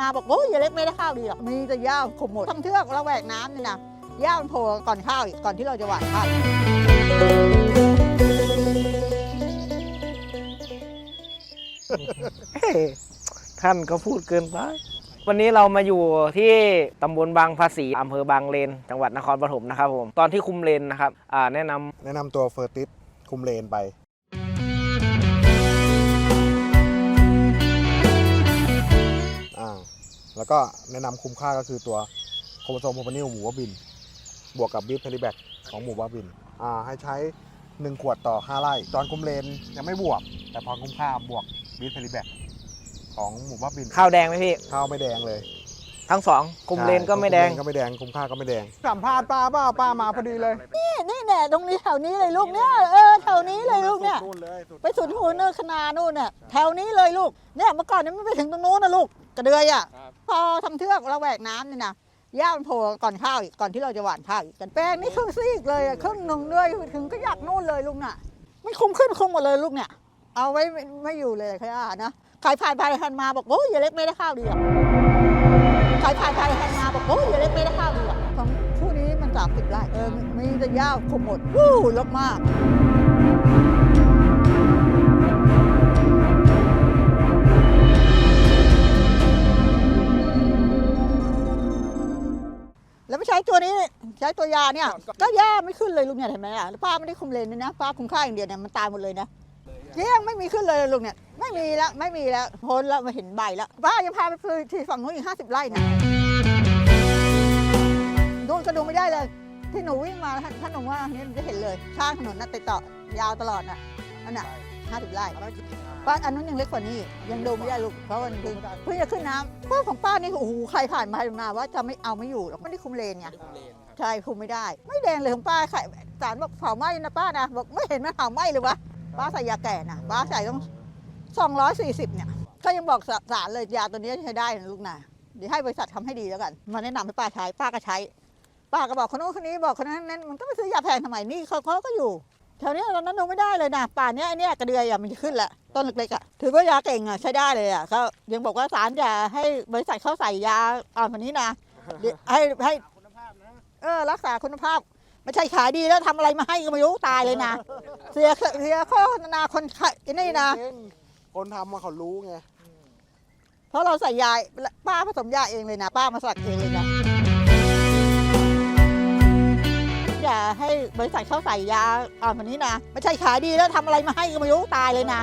มาบอกโอ้ยยายเล็กไม่ได้ข้าวดีหรอกมีแต่หญ้าขมหมดทั้งเทือกระแวกน้ำนี่นะหญ้ามันโผล่ก่อนข้าวอีกก่อนที่เราจะหว่านข้าวเฮ้ท่านก็พูดเกินไป วันนี้เรามาอยู่ที่ตำบลบางภาษีอำเภอบางเลน จังหวัดนครปฐมนะครับผม ตอนที่คุมเลนนะครับอ่าแนะนำแนะนำตัวเฟอร์ติสคุมเลนไป แล้วก็แนะนำคุ้มค่าก็คือตัวโครโมโซมโพปานิลหมูว่าบิน บวกกับบีฟเพลิแบกของหมูว่าบินอ่าให้ใช้ 1 ขวดต่อ 5 ไร่ตอนคุมเลนยังไม่บวก แต่พอคุ้มค่าบวกบีฟเพลิแบกของหมูว่าบินข้าวแดงไหมพี่ ข้าวไม่แดงเลยทั้งสองคุมเลนก็ไม่แดงคุเลนก็ไม่แดงคุ้มค่าก็ไม่แดงสัมภาษณ์ป้าเปล่าป้ามาพอดีเลย นี่นี่แน่ตรงนี้แถวนี้เลยลูกเนี่ยเออแถวนี้เลยลูกเนี่ย นู่นเลยสุดไปสุดหูเนินคนานู่นเนี่ยแถวนี้เลยลูกเนี่ยเมื่อก่อนเนี่ยไม่ไปถึงตรงนู้นนะลูกกระเดือยอะพอทำเทือกระแวกน้ำนี่นะหญ้ามันโผล่ก่อนข้าวอีกก่อนที่เราจะหว่านข้าวอีกกันแปลงนี่ครึ่งซีกเลยอะครึ่งหนึ่งด้วยถึงก็อยากนู่นเลยลูกน่ะไม่คุ้มขึ้นคุ้มหมดเลยลูกเนี่ย เอาไว้ไม่ไม่อยู่เลยค่ะนะขายผ่านไปผ่านมาบอกโอ้ยยายเล็กไม่ได้ข้าวดีหรอกขายผ่านไปผ่านมาบอกโอ้ยยายเล็กไม่ได้ข้าวดีหรอกของผู้นี้มัน สามสิบไร่เออมีแต่หญ้าขมหมดวู้ลกมากแล้วไม่ใช้ตัวนี้ใช้ตัวยาเนี่ยก็ย่าไม่ขึ้นเลยลุงเนี่ยเห็นไหมอะแล้วป้าไม่ได้คุมเลนด้วยนะป้าคุมค่าอย่างเดียวเนี่ยมันตายหมดเลยนะเยี่ยงไม่มีขึ้นเลยลุงเนี่ยไม่มีแล้วไม่มีแล้วพ้นแล้วมาเห็นใบแล้วป้ายังพาไปซื้อที่ฝั่งนู้นอีกห้าสิบไร่นะ ดูก็ดูไม่ได้เลย ที่หนูวิ่งมาท่านท่านหนูว่าเนี่ยจะเห็นเลยข้างถนนน่ะติดต่อยาวตลอดน่ะอันน่ะห้าสิบไร่ป้าอันนู้นยังเล็กกว่านี้ยังดูไม่ได้ลูกเพราะมันเพิ่งเพิ่งจะขึ้นน้ำป้าของป้านี่โอ้โหใครผ่านมาผ่านมาว่าจะไม่เอาไม่อยู่หรอกไม่ได้คุมเลนไงใช่คุมไม่ได้ ไม่แดงเลยของป้าไข่สารบอกเผาไหม้นะป้านะบอกไม่เห็นมันเผาไหม้เลยวะป้าใส่ยาแก่นะป้าใส่ต้องสองร้อยสี่สิบเนี่ยก็ยังบอกสสารเลยยาตัวนี้ใช้ได้นะลูกนะเดี๋ยวให้บริษัททำให้ดีแล้วกันมาแนะนำให้ป้าใช้ป้าก็ใช้ ป้าก็บอกคนโน้นคนนี้บอกคนนั้นนั้นมันก็ไปซื้อยาแพงทำไมนี่เขาเขาก็อยู่แถวนี้ตอนนั้นดูไม่ได้เลยนะป่านเนี้ยไอ้เนี่ยกระเดือยอะมันจะขึ้นละต้นเล็กๆอะถือว่ายาเก่งอะใช้ได้เลยอะเขายังบอกว่าสารอย่าให้บริษัทเขาใส่ยาอ่อนกว่านี้นะเดี๋ยวให้ให้เออรักษาคุณภาพไม่ใช่ขายดีแล้วทำอะไรมาให้ก็ไม่รู้ตายเลยนะ เสียเสียโฆษณาคนขายนี่นะเองคนทำมาเขารู้ไงเพราะเราใส่ยาป้าผสมยาเองเลยนะ ป้ามาสักเองเลยนะ บริษัทเขาใส่ยาอ่อนวันนี้นะ ไม่ใช่ขายดีแล้วทำอะไรมาให้ก็ไม่รู้ตายเลยนะ